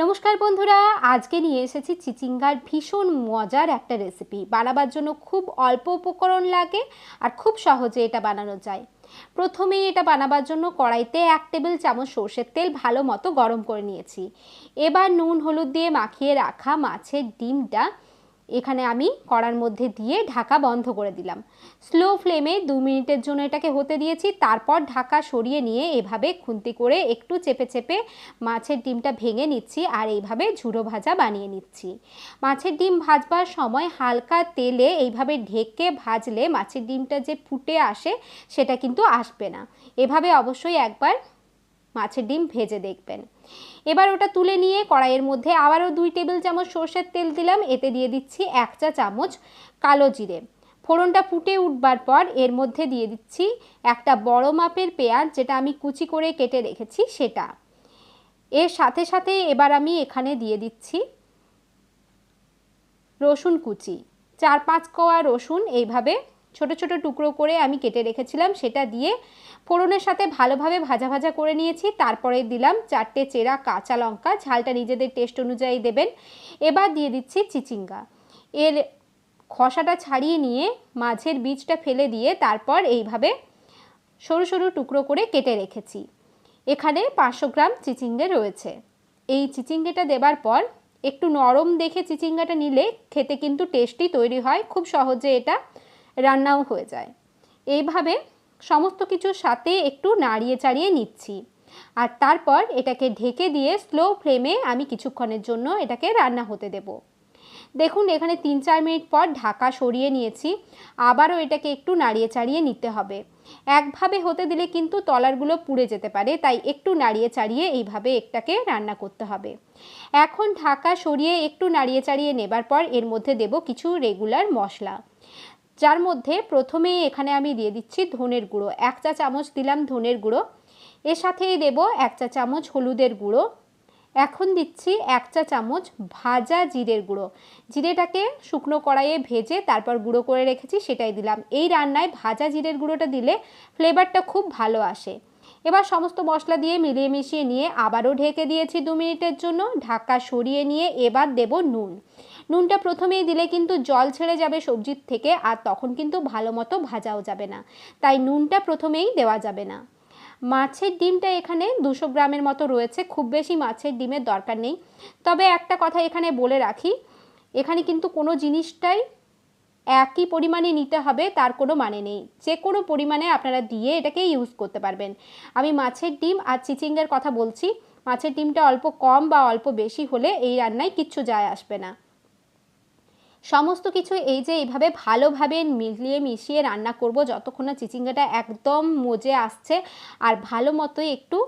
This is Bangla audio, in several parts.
নমস্কার বন্ধুরা, আজকে নিয়ে এসেছি চিচিঙ্গার ভীষণ মজার একটা রেসিপি বানাবার জন্য খুব অল্প উপকরণ লাগে আর খুব সহজে এটা বানানো যায়। প্রথমেই এটা বানাবার জন্য কড়াইতে এক টেবিল চামচ সর্ষের তেল ভালো মতো গরম করে নিয়েছি। এবার নুন, হলুদ দিয়ে মাখিয়ে রাখা মাছের ডিমটা এখানে আমি কড়ার মধ্যে দিয়ে ঢাকা বন্ধ করে দিলাম। স্লো ফ্লেমে দু মিনিটের জন্য এটাকে হতে দিয়েছি, তারপর ঢাকা সরিয়ে নিয়ে এভাবে খুন্তি করে একটু চেপে চেপে মাছের ডিমটা ভেঙে নিচ্ছি আর এইভাবে ঝুড়ো ভাজা বানিয়ে নিচ্ছি। মাছের ডিম ভাজবার সময় হালকা তেলে এইভাবে ঢেকে ভাজলে মাছের ডিমটা যে ফুটে আসে সেটা কিন্তু আসবে না। এভাবে অবশ্যই একবার মাছের ডিম ভেজে দেখবেন। এবার ওটা তুলে নিয়ে কড়াইয়ের মধ্যে আবারও দুই টেবিল চামচ সর্ষের তেল দিলাম, এতে দিয়ে দিচ্ছি এক চা চামচ কালো জিরে। ফোড়নটা ফুটে উঠবার পর এর মধ্যে দিয়ে দিচ্ছি একটা বড় মাপের পেঁয়াজ, যেটা আমি কুচি করে কেটে রেখেছি, সেটা। এর সাথে সাথে এবার আমি এখানে দিয়ে দিচ্ছি রসুন কুচি। চার পাঁচ কোয়া রসুন, এইভাবে ছোট ছোট টুকরো করে আমি কেটে রেখেছিলাম, সেটা দিয়ে ফোড়নের সাথে ভালোভাবে ভাজা ভাজা করে নিয়েছি, তারপরে দিলাম চারটে চেরা কাঁচা লঙ্কা, ঝালটা নিজেদের টেস্ট অনুযায়ী দেবেন। এবার দিয়ে দিচ্ছি চিচিঙ্গা। এর খসাটা ছাড়িয়ে নিয়ে মাছের বীজটা ফেলে দিয়ে তারপর এইভাবে সরু সরু টুকরো করে কেটে রেখেছি। এখানে পাঁচশো গ্রাম চিচিঙ্গে রয়েছে। এই চিচিঙ্গেটা দেবার পর একটু নরম দেখে চিচিঙ্গাটা নিলে খেতে কিন্তু টেস্টি তৈরি হয়, খুব সহজে এটা রান্নাও হয়ে যায়। এইভাবে সমস্ত কিছুর সাথে একটু নাড়িয়ে চাড়িয়ে নিচ্ছি। আর তারপর এটাকে ঢেকে দিয়ে স্লো ফ্লেমে আমি কিছুক্ষণের জন্য এটাকে রান্না হতে দেব। দেখুন, এখানে তিন চার মিনিট পর ঢাকা সরিয়ে নিয়েছি। আবারও এটাকে একটু নাড়িয়ে চাড়িয়ে নিতে হবে। একভাবে হতে দিলে কিন্তু তলারগুলো পুড়ে যেতে পারে, তাই একটু নাড়িয়ে চাড়িয়ে এইভাবে একটাকে রান্না করতে হবে। এখন ঢাকা সরিয়ে একটু নাড়িয়ে চাড়িয়ে নেবার পর এর মধ্যে দেব কিছু রেগুলার মশলা। যার মধ্যে প্রথমেই এখানে আমি দিয়ে দিচ্ছি ধনের গুঁড়ো। এক চা চামচ দিলাম ধনের গুঁড়ো। এর সাথেই দেব এক চা চামচ হলুদের গুঁড়ো। এখন দিচ্ছি এক চা চামচ ভাজা জিরের গুঁড়ো। জিরেটাকে শুকনো কড়াইয়ে ভেজে তারপর গুঁড়ো করে রেখেছি, সেটাই দিলাম। এই রান্নায় ভাজা জিরের গুঁড়োটা দিলে ফ্লেভারটা খুব ভালো আসে। এবার সমস্ত মশলা দিয়ে মিলিয়ে মিশিয়ে নিয়ে আবারও ঢেকে দিয়েছি দু মিনিটের জন্য। ঢাকা সরিয়ে নিয়ে এবার দেব নুন। নুনটা প্রথমেই দিলে কিন্তু জল ছেড়ে যাবে সবজির থেকে আর তখন কিন্তু ভালো মতো ভাজাও যাবে না। তাই নুনটা প্রথমেই দেওয়া যাবে না। মাছের ডিমটা এখানে দুশো গ্রামের মতো রয়েছে, খুব বেশি মাছের ডিমের দরকার নেই। তবে একটা কথা এখানে বলে রাখি, এখানে কিন্তু কোনো জিনিসটাই একই পরিমাণে নিতে হবে, তার কোনো মানে নেই। যে কোনো পরিমাণে আপনারা দিয়ে এটাকে ইউজ করতে পারবেন। আমি মাছের ডিম আর চিচিঙ্গের কথা বলছি, মাছের ডিমটা অল্প কম বা অল্প বেশি হলে এই রান্নায় কিচ্ছু যায় আসবে না। সমস্ত কিছু এই যে এইভাবে ভালোভাবে মিলিয়ে মিশিয়ে রান্না করব, যতক্ষণ না চিচিঙ্গাটা একদম মজে আসছে আর ভালো মতোই একটু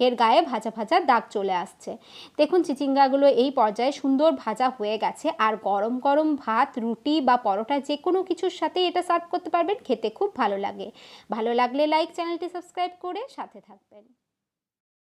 এর গায়ে ভাজা ভাজা দাগ চলে আসছে। দেখুন চিচিঙ্গাগুলো এই পর্যায়ে সুন্দর ভাজা হয়ে গেছে আর গরম গরম ভাত, রুটি বা পরোটা যে কোনো কিছুর সাথে এটা সার্ভ করতে পারবেন, খেতে খুব ভালো লাগে। ভালো লাগলে লাইক, চ্যানেলটি সাবস্ক্রাইব করে সাথে থাকবেন।